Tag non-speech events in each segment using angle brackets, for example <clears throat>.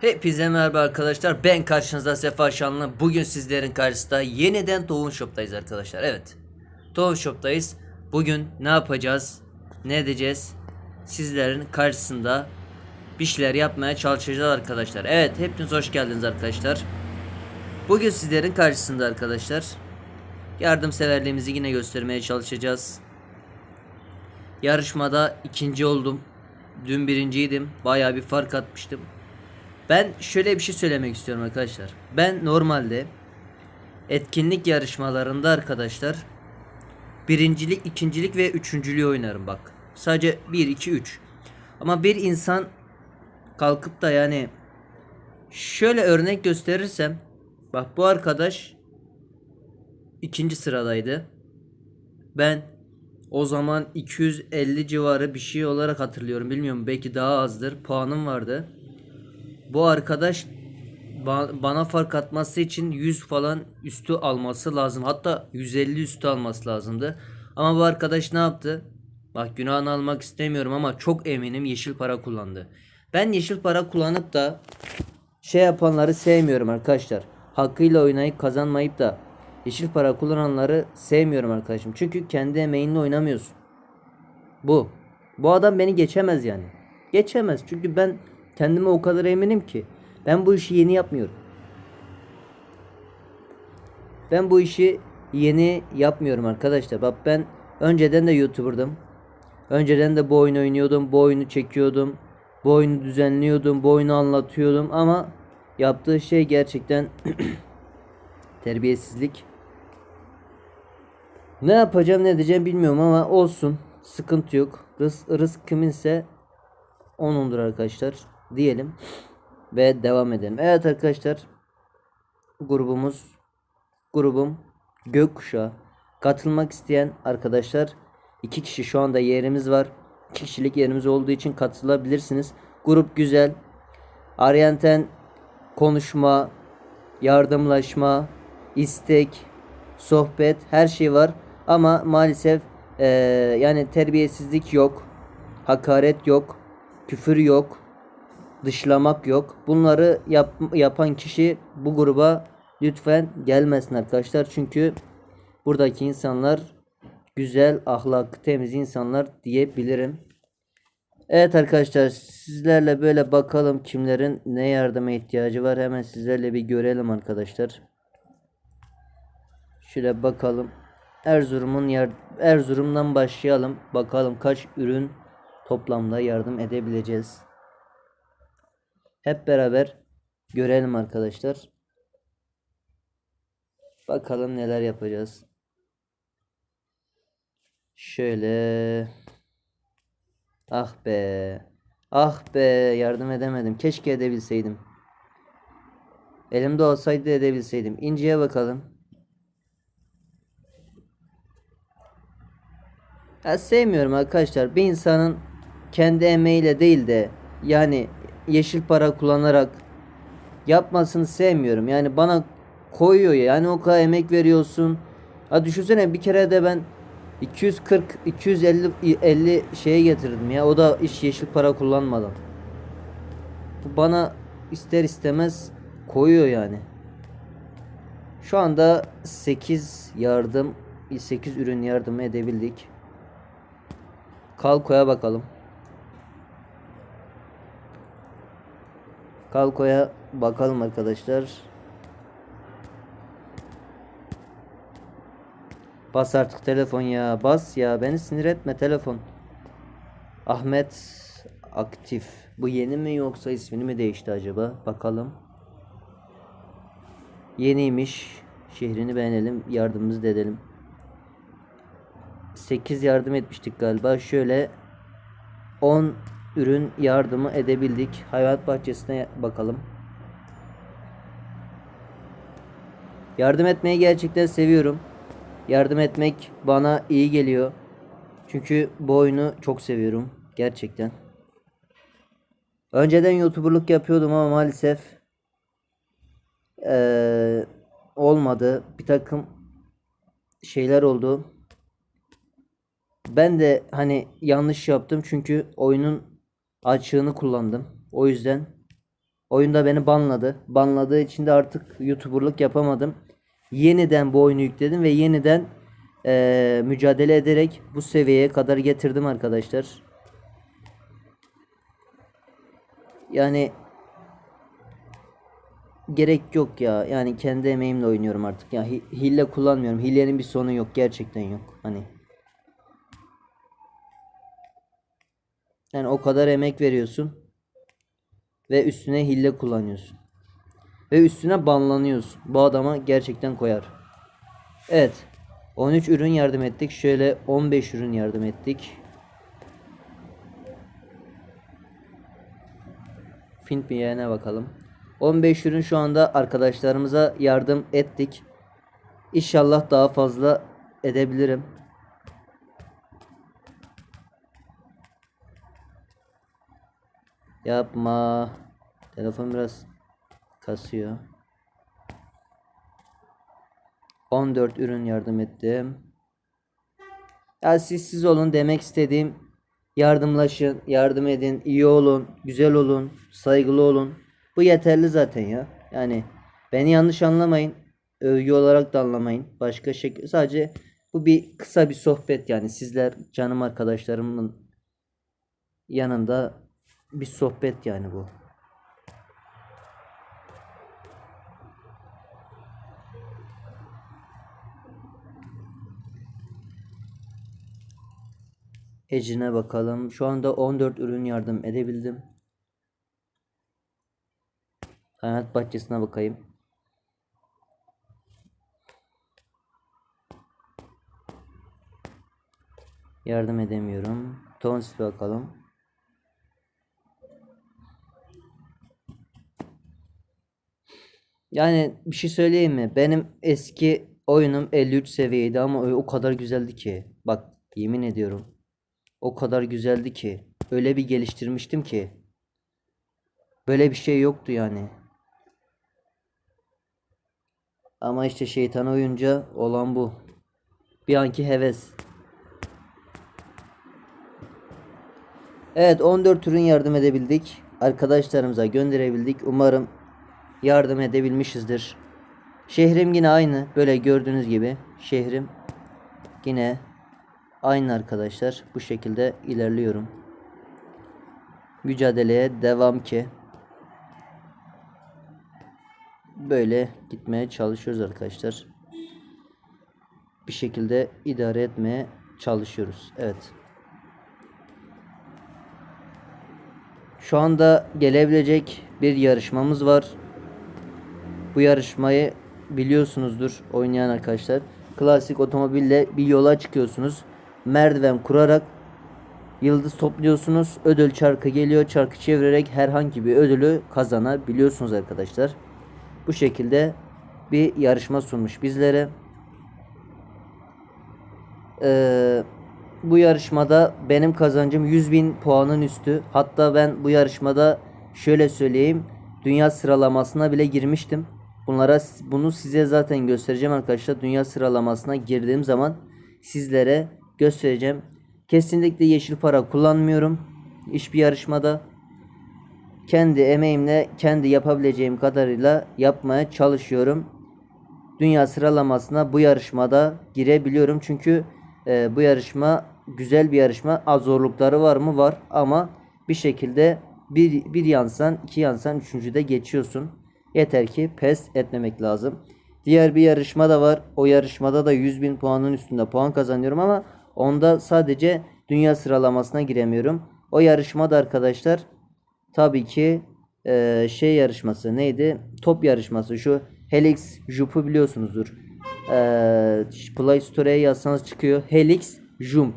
Hepinize merhaba arkadaşlar. Ben karşınızda Sefa Şanlı. Bugün sizlerin karşısında yeniden Tohum Shop'tayız arkadaşlar. Evet. Tohum Shop'tayız. Bugün ne yapacağız? Ne edeceğiz? Sizlerin karşısında bir şeyler yapmaya çalışacağız arkadaşlar. Evet, hepiniz hoş geldiniz arkadaşlar. Bugün sizlerin karşısında arkadaşlar yardımseverliğimizi yine göstermeye çalışacağız. Yarışmada ikinci oldum. Dün birinciydim. Bayağı bir fark atmıştım. Ben şöyle bir şey söylemek istiyorum arkadaşlar. Ben normalde etkinlik yarışmalarında arkadaşlar birincilik, ikincilik ve üçüncülüğü oynarım bak. Sadece 1, 2, 3. Ama bir insan kalkıp da yani şöyle örnek gösterirsem bak bu arkadaş ikinci sıradaydı. Ben o zaman 250 civarı bir şey olarak hatırlıyorum. Bilmiyorum belki daha azdır. Puanım vardı. Bu arkadaş ba- bana fark atması için 100 falan üstü alması lazım. Hatta 150 üstü alması lazımdı. Ama bu arkadaş ne yaptı? Bak günahını almak istemiyorum ama çok eminim yeşil para kullandı. Ben yeşil para kullanıp da şey yapanları sevmiyorum arkadaşlar. Hakkıyla oynayıp kazanmayıp da yeşil para kullananları sevmiyorum arkadaşım. Çünkü kendi emeğinle oynamıyorsun. Bu. Bu adam beni geçemez yani. Geçemez. Çünkü ben kendime o kadar eminim ki. Ben bu işi yeni yapmıyorum. Ben bu işi yeni yapmıyorum arkadaşlar. Bak ben önceden de YouTuber'dım. Önceden de bu oyunu oynuyordum. Bu oyunu çekiyordum. Bu oyunu düzenliyordum. Bu oyunu anlatıyordum. Ama yaptığı şey gerçekten <clears throat> terbiyesizlik. Ne yapacağım ne edeceğim bilmiyorum ama olsun. Sıkıntı yok. Rız, rızk kiminse onundur arkadaşlar. Diyelim. Ve devam edelim. Evet arkadaşlar. Grubumuz. Grubum. Gökkuşağı. Katılmak isteyen arkadaşlar. iki kişi şu anda yerimiz var. İki kişilik yerimiz olduğu için katılabilirsiniz. Grup güzel. Aryanten konuşma, yardımlaşma, istek, sohbet her şey var. Ama maalesef eee, yani terbiyesizlik yok. Hakaret yok. Küfür yok. Dışlamak yok. Bunları yap, yapan kişi bu gruba lütfen gelmesin arkadaşlar. Çünkü buradaki insanlar güzel, ahlak, temiz insanlar diyebilirim. Evet arkadaşlar sizlerle böyle bakalım kimlerin ne yardıma ihtiyacı var. Hemen sizlerle bir görelim arkadaşlar. Şöyle bakalım. Erzurum'un Erzurum'dan başlayalım. Bakalım kaç ürün toplamda yardım edebileceğiz. Hep beraber görelim arkadaşlar. Bakalım neler yapacağız. Şöyle. Ah be. Ah be yardım edemedim. Keşke edebilseydim. Elimde olsaydı edebilseydim. İnciye bakalım. Ya sevmiyorum arkadaşlar. Bir insanın kendi emeğiyle değil de yani yeşil para kullanarak yapmasını sevmiyorum. Yani bana koyuyor ya. Yani o kadar emek veriyorsun. Ha düşünsene bir kere de ben 240 250 50 şeye getirdim ya. O da iş yeşil para kullanmadan. Bu bana ister istemez koyuyor yani. Şu anda 8 yardım 8 ürün yardım edebildik. Kalko'ya bakalım. Kalko'ya bakalım arkadaşlar. Bas artık telefon ya. Bas ya. Beni sinir etme telefon. Ahmet aktif. Bu yeni mi yoksa ismini mi değişti acaba? Bakalım. Yeniymiş. Şehrini beğenelim. Yardımımızı da edelim. 8 yardım etmiştik galiba. Şöyle 10 ürün yardımı edebildik. Hayvanat bahçesine bakalım. Yardım etmeyi gerçekten seviyorum. Yardım etmek bana iyi geliyor. Çünkü bu oyunu çok seviyorum. Gerçekten. Önceden YouTuber'lık yapıyordum ama maalesef eee, olmadı. Bir takım şeyler oldu. Ben de hani yanlış yaptım çünkü oyunun açığını kullandım. O yüzden Oyunda beni banladı. Banladığı için de artık YouTuber'lık yapamadım. Yeniden bu oyunu yükledim ve yeniden eee, mücadele ederek bu seviyeye kadar getirdim arkadaşlar. Yani gerek yok ya. Yani kendi emeğimle oynuyorum artık. Ya hi- hile kullanmıyorum. Hilenin bir sonu yok. Gerçekten yok. Hani yani o kadar emek veriyorsun ve üstüne hile kullanıyorsun. Ve üstüne banlanıyorsun. Bu adama gerçekten koyar. Evet. 13 ürün yardım ettik. Şöyle 15 ürün yardım ettik. Fint bir yerine bakalım. 15 ürün şu anda arkadaşlarımıza yardım ettik. İnşallah daha fazla edebilirim. Yapma. Telefon biraz kasıyor. 14 ürün yardım ettim. Ya siz siz olun demek istediğim yardımlaşın, yardım edin, iyi olun, güzel olun, saygılı olun. Bu yeterli zaten ya. Yani beni yanlış anlamayın. Övgü olarak da anlamayın. Başka şekilde sadece bu bir kısa bir sohbet yani sizler canım arkadaşlarımın yanında bir sohbet yani bu. Ecine bakalım. Şu anda 14 ürün yardım edebildim. Hayat bahçesine bakayım. Yardım edemiyorum. Tonsil bakalım. Yani bir şey söyleyeyim mi? Benim eski oyunum 53 seviyeydi ama o kadar güzeldi ki. Bak yemin ediyorum. O kadar güzeldi ki. Öyle bir geliştirmiştim ki. Böyle bir şey yoktu yani. Ama işte şeytan oyunca olan bu. Bir anki heves. Evet 14 ürün yardım edebildik. Arkadaşlarımıza gönderebildik. Umarım yardım edebilmişizdir. Şehrim yine aynı. Böyle gördüğünüz gibi şehrim yine aynı arkadaşlar. Bu şekilde ilerliyorum. Mücadeleye devam ki. Böyle gitmeye çalışıyoruz arkadaşlar. Bir şekilde idare etmeye çalışıyoruz. Evet. Şu anda gelebilecek bir yarışmamız var. Bu yarışmayı biliyorsunuzdur oynayan arkadaşlar. Klasik otomobille bir yola çıkıyorsunuz. Merdiven kurarak yıldız topluyorsunuz. Ödül çarkı geliyor. Çarkı çevirerek herhangi bir ödülü kazanabiliyorsunuz arkadaşlar. Bu şekilde bir yarışma sunmuş bizlere. Ee, bu yarışmada benim kazancım 100 bin puanın üstü. Hatta ben bu yarışmada şöyle söyleyeyim. Dünya sıralamasına bile girmiştim. Bunlara bunu size zaten göstereceğim arkadaşlar. Dünya sıralamasına girdiğim zaman sizlere göstereceğim. Kesinlikle yeşil para kullanmıyorum. Hiçbir yarışmada kendi emeğimle kendi yapabileceğim kadarıyla yapmaya çalışıyorum. Dünya sıralamasına bu yarışmada girebiliyorum. Çünkü e, bu yarışma güzel bir yarışma. Az zorlukları var mı? Var ama bir şekilde bir, bir yansan, iki yansan, üçüncüde geçiyorsun. Yeter ki pes etmemek lazım. Diğer bir yarışma da var. O yarışmada da 100 bin puanın üstünde puan kazanıyorum ama onda sadece dünya sıralamasına giremiyorum. O yarışmada arkadaşlar tabii ki e, şey yarışması neydi? Top yarışması. Şu Helix Jump'u biliyorsunuzdur. E, Play Store'ya yazsanız çıkıyor. Helix Jump.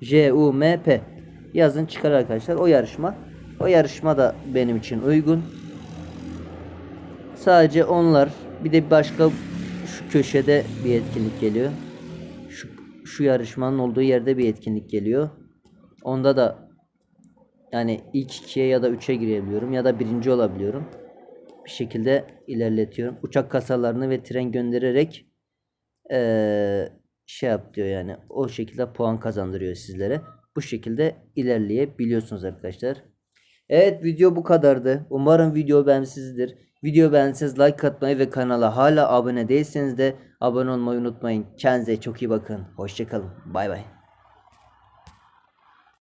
J U M P. Yazın çıkar arkadaşlar. O yarışma. O yarışma da benim için uygun. Sadece onlar. Bir de başka şu köşede bir etkinlik geliyor. Şu, şu yarışmanın olduğu yerde bir etkinlik geliyor. Onda da yani ilk ikiye ya da üçe girebiliyorum ya da birinci olabiliyorum. Bir şekilde ilerletiyorum. Uçak kasalarını ve tren göndererek eee, şey yap diyor yani. O şekilde puan kazandırıyor sizlere. Bu şekilde ilerleyebiliyorsunuz arkadaşlar. Evet video bu kadardı. Umarım video beğenmişsinizdir. Video beğendiyseniz like atmayı ve kanala hala abone değilseniz de abone olmayı unutmayın. Kendinize çok iyi bakın. Hoşçakalın. Bay bay.